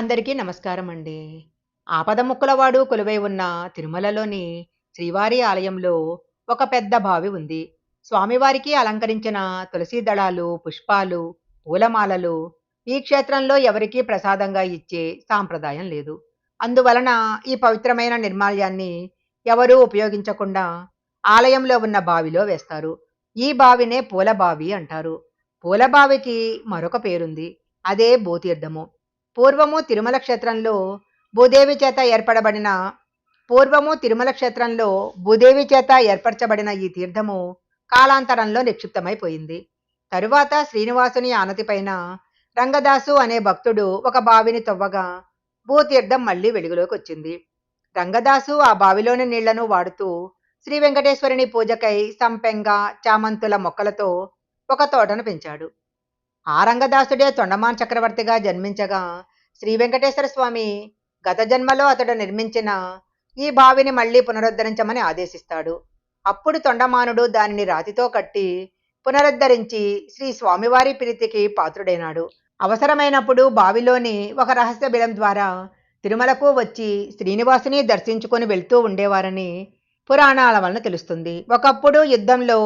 అందరికీ నమస్కారం అండి. ఆపద ముక్కులవాడు కొలువై ఉన్న తిరుమలలోని శ్రీవారి ఆలయంలో ఒక పెద్ద బావి ఉంది. స్వామివారికి అలంకరించిన తులసి దళాలు పుష్పాలు పూలమాలలు ఈ క్షేత్రంలో ఎవరికీ ప్రసాదంగా ఇచ్చే సాంప్రదాయం లేదు. అందువలన ఈ పవిత్రమైన నిర్మాల్యాన్ని ఎవరూ ఉపయోగించకుండా ఆలయంలో ఉన్న బావిలో వేస్తారు. ఈ బావినే పూలబావి అంటారు. పూలబావికి మరొక పేరుంది. అదే భూతీర్థము పూర్వము తిరుమల క్షేత్రంలో భూదేవి చేత ఏర్పడబడిన పూర్వము తిరుమల క్షేత్రంలో భూదేవి చేత ఏర్పరచబడిన ఈ తీర్థము కాలాంతరంలో నిక్షిప్తమైపోయింది. తరువాత శ్రీనివాసుని ఆనతిపైన రంగదాసు అనే భక్తుడు ఒక బావిని తవ్వగా భూతీర్థం మళ్ళీ వెలుగులోకి వచ్చింది రంగదాసు ఆ బావిలోని నీళ్ళను వాడుతూ శ్రీ వెంకటేశ్వరుని పూజకై సంపెంగ చామంతుల మొక్కలతో ఒక తోటను పెంచాడు. ఆ రంగదాసుడే తొండమాన్ చక్రవర్తిగా జన్మించగా శ్రీ వెంకటేశ్వర స్వామి గత జన్మలో అతడు నిర్మించిన ఈ బావిని మళ్ళీ పునరుద్ధరించమని ఆదేశిస్తాడు. అప్పుడు తొండమానుడు దానిని రాతితో కట్టి పునరుద్ధరించి శ్రీ స్వామివారి ప్రీతికి పాత్రుడైనాడు. అవసరమైనప్పుడు బావిలోని ఒక రహస్య బిలం ద్వారా తిరుమలకు వచ్చి శ్రీనివాసుని దర్శించుకొని వెళ్తూ ఉండేవారని పురాణాల వలన తెలుస్తుంది. ఒకప్పుడు యుద్ధంలో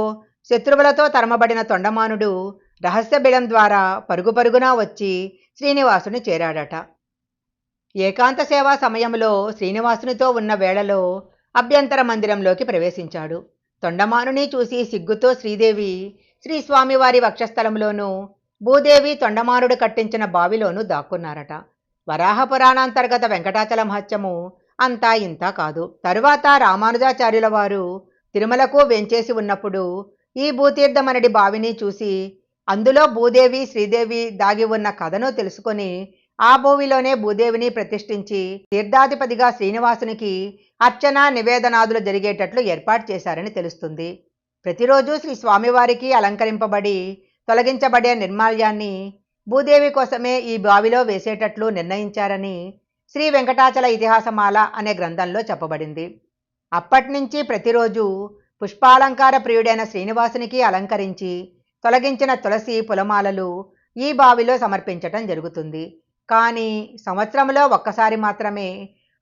శత్రువులతో తరమబడిన తొండమానుడు రహస్య బిలం ద్వారా పరుగు పరుగునా వచ్చి శ్రీనివాసుని చేరాడట. ఏకాంత సేవా సమయంలో శ్రీనివాసునితో ఉన్న వేళలో అభ్యంతర మందిరంలోకి ప్రవేశించాడు. తొండమానుని చూసి సిగ్గుతో శ్రీదేవి శ్రీ స్వామివారి వక్షస్థలంలోనూ భూదేవి తొండమానుడు కట్టించిన బావిలోనూ దాక్కున్నారట. వరాహ పురాణాంతర్గత వెంకటాచల మహత్యము అంతా ఇంతా కాదు. తరువాత రామానుజాచార్యుల వారు తిరుమలకు వెంచేసి ఉన్నప్పుడు ఈ భూతీర్థమనడి బావిని చూసి అందులో భూదేవి శ్రీదేవి దాగి ఉన్న కథను తెలుసుకొని ఆ భూమిలోనే భూదేవిని ప్రతిష్ఠించి తీర్థాధిపతిగా శ్రీనివాసునికి అర్చన నివేదనాదులు జరిగేటట్లు ఏర్పాటు చేశారని తెలుస్తుంది. ప్రతిరోజు శ్రీ స్వామివారికి అలంకరింపబడి తొలగించబడే నిర్మాల్యాన్ని భూదేవి కోసమే ఈ బావిలో వేసేటట్లు నిర్ణయించారని శ్రీ వెంకటాచల ఇతిహాసమాల అనే గ్రంథంలో చెప్పబడింది. అప్పటినుంచి ప్రతిరోజు పుష్పాలంకార ప్రియుడైన శ్రీనివాసునికి అలంకరించి తొలగించిన తులసి పులమాలలు ఈ బావిలో సమర్పించటం జరుగుతుంది. కానీ సంవత్సరంలో ఒక్కసారి మాత్రమే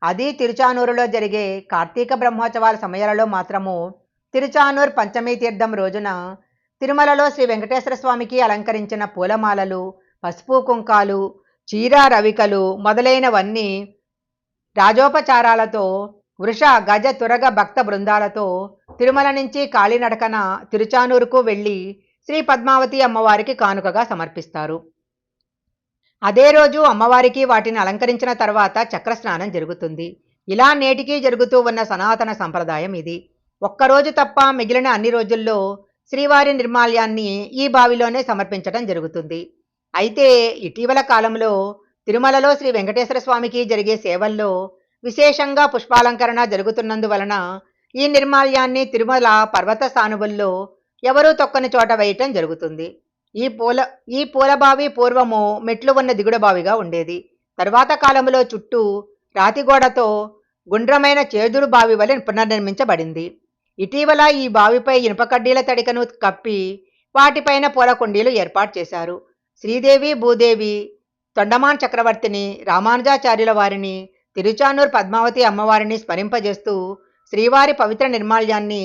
అది తిరుచానూరులో జరిగే కార్తీక బ్రహ్మోత్సవాల సమయాలలో మాత్రము తిరుచానూర్ పంచమీ తీర్థం రోజున తిరుమలలో శ్రీ వెంకటేశ్వర స్వామికి అలంకరించిన పూలమాలలు పసుపు కుంకాలు చీర రవికలు మొదలైనవన్నీ రాజోపచారాలతో వృష గజ తురగ భక్త బృందాలతో తిరుమల నుంచి కాలినడకన తిరుచానూరుకు వెళ్ళి శ్రీ పద్మావతి అమ్మవారికి కానుకగా సమర్పిస్తారు. అదే రోజు అమ్మవారికి వాటిని అలంకరించిన తర్వాత చక్రస్నానం జరుగుతుంది. ఇలా నేటికీ జరుగుతూ ఉన్న సనాతన సంప్రదాయం ఇది. ఒక్కరోజు తప్ప మిగిలిన అన్ని రోజుల్లో శ్రీవారి నిర్మాల్యాన్ని ఈ బావిలోనే సమర్పించడం జరుగుతుంది. అయితే ఇటీవల కాలంలో తిరుమలలో శ్రీ వెంకటేశ్వర స్వామికి జరిగే సేవల్లో విశేషంగా పుష్పాలంకరణ జరుగుతున్నందువలన ఈ నిర్మాల్యాన్ని తిరుమల పర్వత సానువుల్లో ఎవరూ తొక్కని చోట వేయటం జరుగుతుంది. ఈ పూల ఈ పూలబావి పూర్వము మెట్లు ఉన్న దిగుడు బావిగా ఉండేది. తరువాత కాలంలో చుట్టూ రాతిగోడతో గుండ్రమైన చేదురు బావి వలె పునర్నిర్మించబడింది. ఇటీవల ఈ బావిపై ఇనుప కడ్డీల తడికను కప్పి వాటిపైన పూల కుండీలు ఏర్పాటు చేశారు. శ్రీదేవి భూదేవి తొండమాన్ చక్రవర్తిని రామానుజాచార్యుల వారిని తిరుచానూర్ పద్మావతి అమ్మవారిని స్మరింపజేస్తూ శ్రీవారి పవిత్ర నిర్మాల్యాన్ని